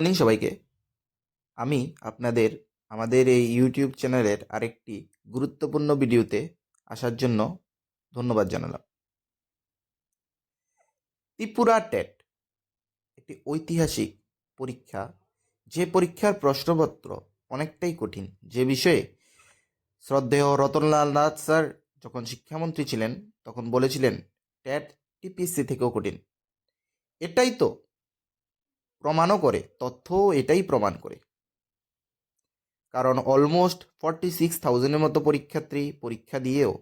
Morning সবাইকে। আমি আপনাদের, আমাদের এই ইউটিউব চ্যানেলের আরেকটি গুরুত্বপূর্ণ ভিডিওতে আসার জন্য ধন্যবাদ জানালাম। ত্রিপুরা টেট, একটি ঐতিহাসিক পরীক্ষা। যে পরীক্ষার প্রশ্নপত্র অনেকটাই কঠিন। যে বিষয়ে শ্রদ্ধেয় রতনলাল নাথ স্যার যখন শিক্ষামন্ত্রী ছিলেন, তখন বলেছিলেন ট্যাট টিপিএসসি থেকেও কঠিন। এটাই তো প্রমাণও করে, তথ্যও এটাই প্রমাণ করে। কারণ অলমোস্ট ফর্টি সিক্স থাউজেন্ডের মতো পরীক্ষার্থী পরীক্ষা দিয়েও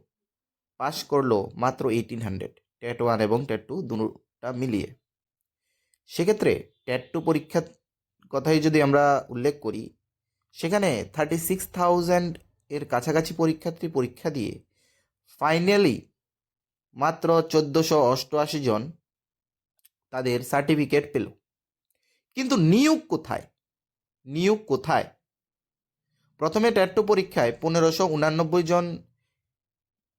পাশ করল মাত্র এইটিন হান্ড্রেড টেট ওয়ান এবং টেট টু দুটা মিলিয়ে। সেক্ষেত্রে টেট টু পরীক্ষার কথাই যদি আমরা উল্লেখ করি, সেখানে থার্টি সিক্স থাউজেন্ড এর কাছাকাছি পরীক্ষার্থী পরীক্ষা দিয়ে ফাইনালি মাত্র চোদ্দোশো অষ্টআশি জন তাদের সার্টিফিকেট পেল। কিন্তু নিয়োগ কোথায়? নিয়োগ কোথায়? প্রথমে ট্যাট্টু পরীক্ষায় পনেরোশো উনানব্বই জন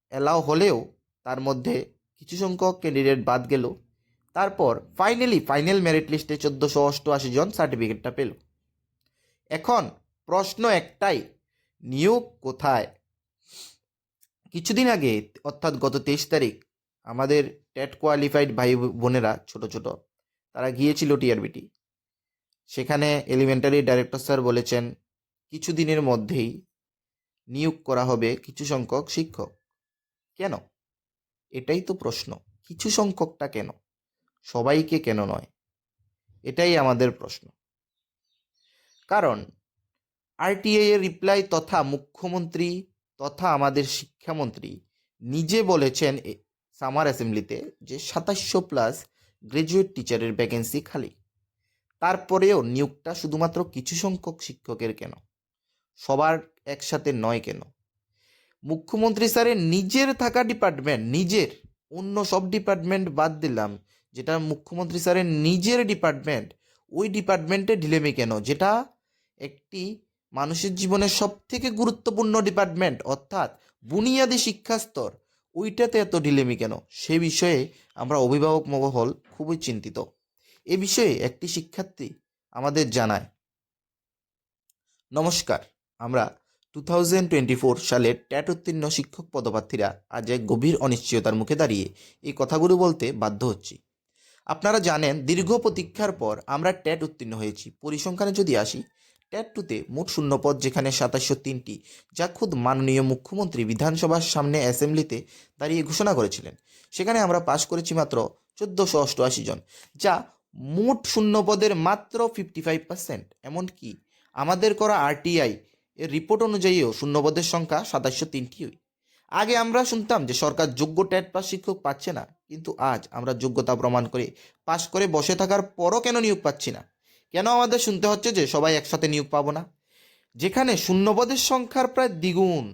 অ্যালাও হলেও তার মধ্যে কিছু সংখ্যক ক্যান্ডিডেট বাদ গেল। তারপর ফাইনালি ফাইনাল মেরিট লিস্টে চোদ্দোশো অষ্টআশি জন সার্টিফিকেটটা পেল। এখন প্রশ্ন একটাই, নিয়োগ কোথায়? কিছুদিন আগে, অর্থাৎ গত তেইশ তারিখ, আমাদের টেট কোয়ালিফাইড ভাই বোনেরা, ছোট ছোট, তারা গিয়েছিল টিআরবিটি সেখানে এলিমেন্টারি ডাইরেক্টর স্যার বলেছেন, কিছু দিনের মধ্যেই নিয়োগ করা হবে কিছু সংখ্যক শিক্ষক। কেন? এটাই তো প্রশ্ন, কিছু সংখ্যকটা কেন? সবাইকে কেন নয়? এটাই আমাদের প্রশ্ন। কারণ আরটিআই এর রিপ্লাই তথা মুখ্যমন্ত্রী তথা আমাদের শিক্ষামন্ত্রী নিজে বলেছেন সামার অ্যাসেম্বলিতে যে সাতাশশো প্লাস গ্রাজুয়েট টিচারের ভ্যাকেন্সি খালি। তারপরেও নিয়োগটা শুধুমাত্র কিছু সংখ্যক শিক্ষকের কেন? সবার একসাথে নয় কেন? মুখ্যমন্ত্রী স্যারের নিজের থাকা ডিপার্টমেন্ট নিজের অন্য সব ডিপার্টমেন্ট বাদ দিলাম, যেটা মুখ্যমন্ত্রী স্যারের নিজের ডিপার্টমেন্ট ওই ডিপার্টমেন্টে ঢিলেমি কেন? যেটা একটি মানুষের জীবনের সব থেকে গুরুত্বপূর্ণ ডিপার্টমেন্ট অর্থাৎ বুনিয়াদী শিক্ষাস্তর, ওইটাতে এত ঢিলেমি কেন? সে বিষয়ে আমরা অভিভাবক মহল খুবই চিন্তিত। এ বিষয়ে একটি শিক্ষার্থী আমাদের জানায়। নমস্কার, আমরা টু থাউজেন্ড টোয়েন্টি ফোর সালের ট্যাট উত্তীর্ণ শিক্ষক পদপ্রার্থীরা আজ এক গভীর অনিশ্চয়তার মুখে দাঁড়িয়ে এই কথাগুলো বলতে বাধ্য হচ্ছি। আপনারা জানেন, দীর্ঘ প্রতীক্ষার পর আমরা ট্যাট উত্তীর্ণ হয়েছি। পরিসংখ্যানে যদি আসি ট্যাট টুতে মোট শূন্যপদ যেখানে সাতাশশো তিনটি, যা খুদ মাননীয় মুখ্যমন্ত্রী বিধানসভার সামনে অ্যাসেম্বলিতে দাঁড়িয়ে ঘোষণা করেছিলেন। সেখানে আমরা পাশ করেছি মাত্র চোদ্দোশো অষ্টআশি জন, যা মোট শূন্যপদের মাত্র ফিফটি ফাইভ পার্সেন্ট এমনকি আমাদের করা আরটিআই এর রিপোর্ট অনুযায়ীও শূন্যপদের সংখ্যা সাতাশশো তিনটিই। আগে আমরা শুনতাম যে সরকার যোগ্য ট্যাট পাস শিক্ষক পাচ্ছে না, কিন্তু আজ আমরা যোগ্যতা প্রমাণ করে পাশ করে বসে থাকার পরও কেন নিয়োগ পাচ্ছি না? কেন আমাদের শুনতে হচ্ছে যে সবাই একসাথে নিয়োগ পাবো না? যেখানে শূন্যপদের সংখ্যার প্রায় দ্বিগুণ।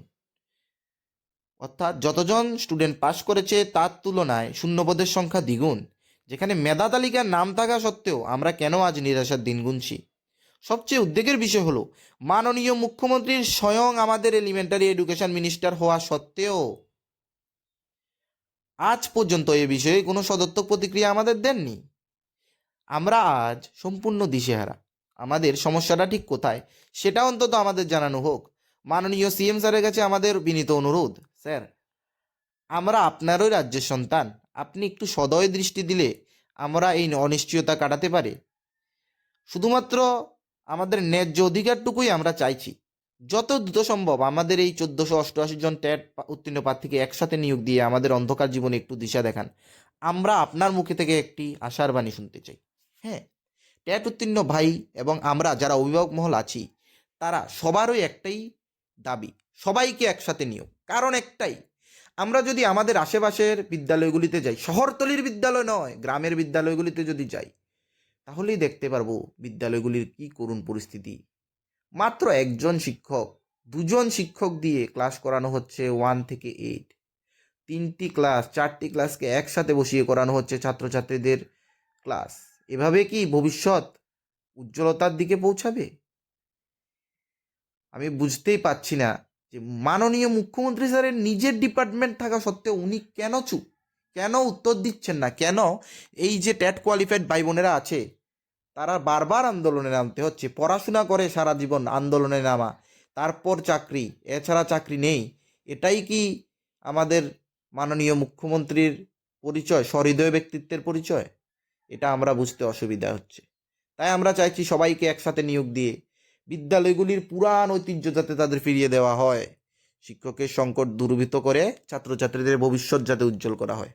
অর্থাৎ যতজন স্টুডেন্ট পাশ করেছে তার তুলনায় শূন্যপদের সংখ্যা দ্বিগুণ। যেখানে মেধা তালিকার নাম থাকা সত্ত্বেও আমরা কেন আজ নিরাশার দিন গুনছি? সবচেয়ে উদ্বেগের বিষয় হলো, মাননীয় মুখ্যমন্ত্রীর স্বয়ং আমাদের এলিমেন্টারি এডুকেশন মিনিস্টার হওয়া সত্ত্বেও আজ পর্যন্ত এ বিষয়ে কোনো সদর্থক প্রতিক্রিয়া আমাদের দেননি। আমরা আজ সম্পূর্ণ দিশেহারা। আমাদের সমস্যাটা ঠিক কোথায়? সেটা অন্তত আমাদের জানানো হোক। মাননীয় সিএম স্যারের কাছে আমাদের বিনীত অনুরোধ, স্যার, আমরা আপনারই রাজ্যের সন্তান। আপনি একটু সদয় দৃষ্টি দিলে আমরা এই অনিশ্চয়তা কাটাতে পারে। শুধুমাত্র আমাদের ন্যায্য অধিকারটুকুই আমরা চাইছি। যত দ্রুত সম্ভব আমাদের এই চোদ্দোশো অষ্টআশি জন ট্যাট উত্তীর্ণ প্রার্থীকে একসাথে নিয়োগ দিয়ে আমাদের অন্ধকার জীবনে একটু দিশা দেখান। আমরা আপনার মুখে থেকে একটি আশার বাণী শুনতে চাই। হ্যাঁ ট্যাট উত্তীর্ণ ভাই এবং আমরা যারা অভিভাবক মহল আছি, তারা সবারই একটাই দাবি, সবাইকে একসাথে নিয়োগ। কারণ একটাই আমরা যদি আমাদের আশেপাশের বিদ্যালয়গুলিতে যাই, শহরতলির বিদ্যালয় নয়, গ্রামের বিদ্যালয়গুলিতে যদি যাই, তাহলেই দেখতে পারব বিদ্যালয়গুলির কি করুণ পরিস্থিতি। মাত্র একজন শিক্ষক, দুজন শিক্ষক দিয়ে ক্লাস করানো হচ্ছে ওয়ান থেকে এইট তিনটি ক্লাস, চারটি ক্লাসকে একসাথে বসিয়ে করানো হচ্ছে ছাত্রছাত্রীদের ক্লাস। এভাবে কি ভবিষ্যৎ উজ্জ্বলতার দিকে পৌঁছাবে? আমি বুঝতেই পারছি না যে মাননীয় মুখ্যমন্ত্রী স্যারের নিজের ডিপার্টমেন্ট থাকা সত্ত্বেও উনি কেন চুপ? কেন উত্তর দিচ্ছেন না? কেন এই যে ট্যাট কোয়ালিফাইড ভাই বোনেরা আছে, তারা বারবার আন্দোলনে নামতে হচ্ছে, পড়াশোনা করে সারা জীবন আন্দোলনে নামা, তারপর চাকরি, এছাড়া চাকরি নেই। এটাই কি আমাদের মাননীয় মুখ্যমন্ত্রীর পরিচয় সহৃদয় ব্যক্তিত্বের পরিচয়? এটা আমরা বুঝতে অসুবিধা হচ্ছে। তাই আমরা চাইছি সবাইকে একসাথে নিয়োগ দিয়ে বিদ্যালয়গুলির পুরাণ ঐতিহ্য যাতে তাদের ফিরিয়ে দেওয়া হয়। শিক্ষকের সংকট দূরীভূত করে ছাত্রছাত্রীদের ভবিষ্যৎ যাতে উজ্জ্বল করা হয়।